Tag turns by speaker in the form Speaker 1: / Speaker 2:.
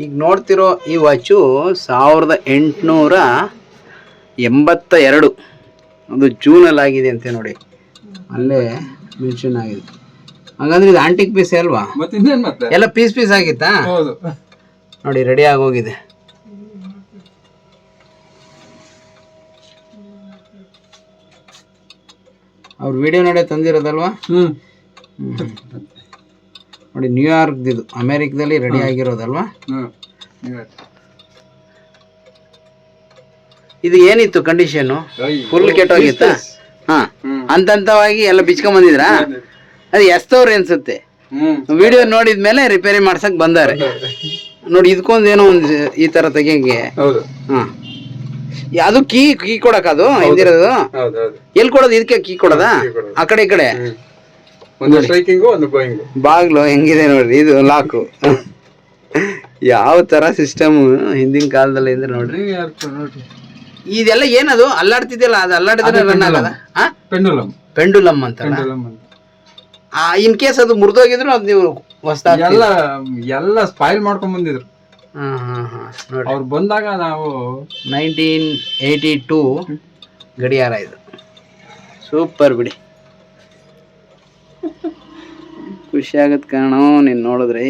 Speaker 1: ಈಗ ನೋಡ್ತಿರೋ ಈ ವಾಚು ಸಾವಿರದ ಎಂಟುನೂರ ಎಂಬತ್ತ ಎರಡು ಅದು ಜೂನಲ್ಲಿ ಆಗಿದೆ ಅಂತೆ ನೋಡಿ. ಅಲ್ಲೇ ಮೆನ್ಷನ್ ಆಗಿದೆ. ಹಾಗಾದ್ರೆ ಇದು ಆಂಟಿಕ್ ಪೀಸ್ ಅಲ್ವಾ? ಎಲ್ಲ ಪೀಸ್ ಪೀಸ್ ಆಗಿತ್ತಾ? ನೋಡಿ ರೆಡಿ ಆಗೋಗಿದೆ. ಅವ್ರ ವಿಡಿಯೋ ನೋಡಿ ತಂದಿರೋದಲ್ವಾ?
Speaker 2: ಹ್ಮ್.
Speaker 1: ನೋಡಿ ನ್ಯೂಯಾರ್ಕ್ ಇದು. ಅಮೆರಿಕದಲ್ಲಿ ರೆಡಿ ಆಗಿರೋದಲ್ವಾ. ಇದು ಏನಿತ್ತು ಕಂಡೀಷನ್ ಫುಲ್ ಕೆಟ್ಟೋಗಿತ್ತ? ಹಾ.
Speaker 2: ಹಂತ
Speaker 1: ಹಂತವಾಗಿ ಎಲ್ಲ ಬಿಚ್ಕೊಂಡ್ ಬಂದಿದ್ರಾ? ಅದು ಎಸ್ತವ್ರಿ ಅನ್ಸುತ್ತೆ. ವಿಡಿಯೋ ನೋಡಿದ್ಮೇಲೆ ರಿಪೇರಿ ಮಾಡ್ಸಕ್ ಬಂದಾರೆ. ನೋಡಿ ಇದಕ್ಕೊಂದು ಏನೋ ಒಂದು ಈ ತರ ತೆಗಿಯಂಗೆ. ಹಾ. ಅದು ಕೀ ಕೀ ಕೊಡಕ್ ಅದು?
Speaker 2: ಇದಿರೋದು
Speaker 1: ಎಲ್ಲಿ ಕೊಡೋದು? ಇದಕ್ಕೆ ಕೀ ಕೊಡೋದಾ. ಆ ಕಡೆ ಈ ಕಡೆ?
Speaker 2: ಒಂದು ಸ್ಟ್ರೈಕಿಂಗು ಒಂದು ಗೋಯಿಂಗು
Speaker 1: ಬಾಗ್ಲು ಹೆಂಗಿದೆ ನೋಡ್ರಿ ಇದು ಲಾಕು ಯಾವ ತರ ಸಿಸ್ಟಮ್ ಹಿಂದಿನ ಕಾಲದಲ್ಲಿ ಅಂದ್ರೆ ನೋಡ್ರಿ.
Speaker 2: ನೋಡ್ರಿ.
Speaker 1: ಇದೆಲ್ಲ ಏನದು? ಅಲ್ಲಾಡ್ತಿದ್ಯಲ್ಲ ಅದು ಅಲ್ಲಾಡಿದ್ರೆ ರನ್ ಆಗಲ್ಲ.
Speaker 2: ಪೆಂಡುಲಮ್ ಪೆಂಡುಲಮ್ ಅಂತ.
Speaker 1: ಆ ಇನ್ ಕೇಸ್ ಅದು ಮುರಿದೋಗಿದ್ರು ಅದು ನೀವು ಹೊಸ್ದಾಗಿ
Speaker 2: ಎಲ್ಲ ಎಲ್ಲ ಸ್ಪಾಯಿಲ್ ಮಾಡ್ಕೊಂಡ್ ಬಂದಿದ್ರು.
Speaker 1: ಹಾ ಹಾ ಹಾ ನೋಡಿ.
Speaker 2: ಅವ್ರು ಬಂದಾಗ ನಾವು
Speaker 1: ನೈನ್ಟೀನ್ ಏಯ್ಟಿ ಟೂ ಗಡಿಯಾರ ಇದು. ಸೂಪರ್ ಬಿಡಿ. ಖುಷಿ ಆಗತ್ ಕಣೋ ನೀನ್ ನೋಡಿದ್ರೆ.